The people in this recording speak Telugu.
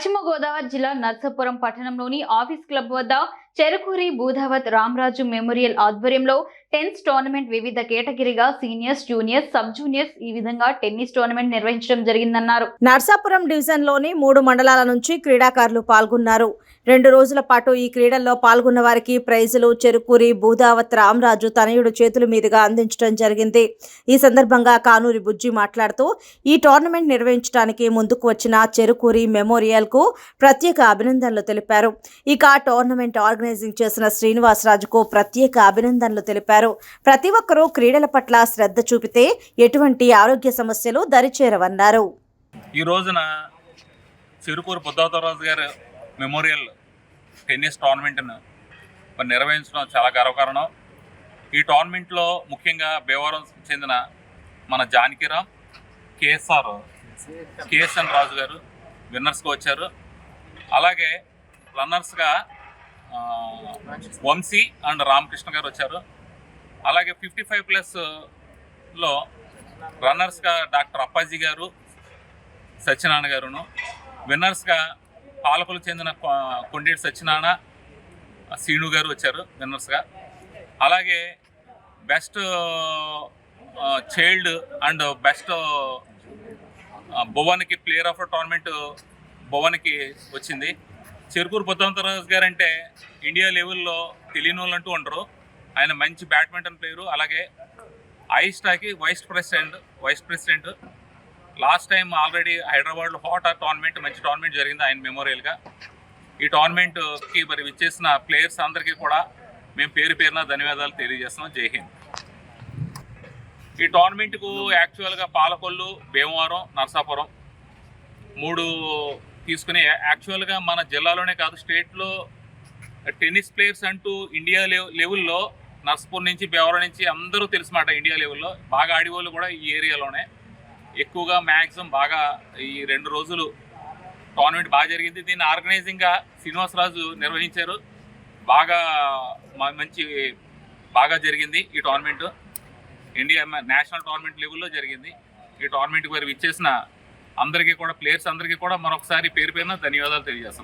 పశ్చిమ గోదావరి జిల్లా నర్సాపురం పట్టణంలోని ఆఫీస్ క్లబ్ వద్ద చెరుకూరి బూధావత్ రామరాజు మెమోరియల్ ఆధ్వర్యంలో టెన్నిస్ టోర్నమెంట్ వివిధ కేటగిరీగా సీనియర్స్ జూనియర్స్ సబ్ జూనియర్స్ ఈ విధంగా టెన్నిస్ టోర్నమెంట్ నిర్వహించడం జరిగిందన్నారు. నర్సాపురం డివిజన్లోని మూడు మండలాల నుంచి క్రీడాకారులు పాల్గొన్నారు. రెండు రోజుల పాటు ఈ క్రీడల్లో పాల్గొన్న వారికి ప్రైజులు చెరుకూరి భూదావత్ రామరాజు తనయుడు చేతుల మీదుగా అందించడం జరిగింది. ఈ సందర్భంగా కానూరి బుజ్జి మాట్లాడుతూ ఈ టోర్నమెంట్ నిర్వహించడానికి ముందుకు వచ్చిన చెరుకూరి మెమోరియల్కు ప్రత్యేక అభినందనలు తెలిపారు. ఇక టోర్నమెంట్ ఆర్గనైజింగ్ చేసిన శ్రీనివాసరాజుకు ప్రత్యేక అభినందనలు తెలిపారు. ప్రతి ఒక్కరూ క్రీడల పట్ల శ్రద్ధ చూపితే ఎటువంటి ఆరోగ్య సమస్యలు దరిచేరవన్నారు. ఈ రోజున చిరుకూరు బుద్ధవతరాజు గారు మెమోరియల్ టెన్నిస్ టోర్నమెంట్ను మరి నిర్వహించడం చాలా గర్వకారణం. ఈ టోర్నమెంట్లో ముఖ్యంగా భీమవరం చెందిన మన జానకిరామ్ కేఎస్ఆర్ కేఎస్ఎన్ రాజు గారు విన్నర్స్గా వచ్చారు. అలాగే రన్నర్స్గా వంశీ అండ్ రామకృష్ణ గారు వచ్చారు. అలాగే ఫిఫ్టీ ఫైవ్ ప్లస్లో రన్నర్స్గా డాక్టర్ అప్పాజీ గారు సత్యనారాయణ గారును. విన్నర్స్గా పాలకులు చెందిన కొండేటి సత్యనారాయణ శ్రీను గారు వచ్చారు విన్నర్స్గా అలాగే బెస్ట్ చైల్డ్ అండ్ బెస్ట్ భువన్కి ప్లేయర్ ఆఫ్ టోర్నమెంట్ భువన్కి వచ్చింది. చెరుకూరు బుద్ధవంతరాజు గారు అంటే ఇండియా లెవెల్లో తెలియని వాళ్ళు అంటూ ఉండరు. ఆయన మంచి బ్యాడ్మింటన్ ప్లేయరు. అలాగే ఐస్టాకి vice president vice president last time already హైదరాబాద్లో హాట్ టోర్నమెంట్ మంచి టోర్నమెంట్ జరిగింది ఆయన మెమోరియల్గా. ఈ టోర్నమెంట్కి మరి విచ్చేసిన ప్లేయర్స్ అందరికీ కూడా మేము పేరు పేరున ధన్యవాదాలు తెలియజేస్తున్నాం. జై హింద్. ఈ టోర్నమెంట్కు యాక్చువల్గా పాలకొల్లు భీమవరం నర్సాపురం మూడు తీసుకుని యాక్చువల్గా మన జిల్లాలోనే కాదు స్టేట్లో టెన్నిస్ ప్లేయర్స్ అంటూ ఇండియా లెవెల్లో నర్సపూర్ నుంచి భీమవరం నుంచి అందరూ తెలుసు మాట ఇండియా లెవెల్లో. బాగా ఆడేవాళ్ళు కూడా ఈ ఏరియాలోనే. ఎక్కువగా మ్యాక్సిమం బాగా ఈ రెండు రోజులు టోర్నమెంట్ బాగా జరిగింది. దీన్ని ఆర్గనైజింగ్గా శ్రీనివాసరాజు నిర్వహించారు. బాగా మ- మంచి బాగా జరిగింది ఈ టోర్నమెంట్ ఇండియా నేషనల్ టోర్నమెంట్ లెవెల్లో జరిగింది. ఈ టోర్నమెంట్కి మరి ఇచ్చేసిన అందరికీ కూడా ప్లేయర్స్ అందరికీ కూడా మరొకసారి పేరు పేరున ధన్యవాదాలు తెలియజేస్తాం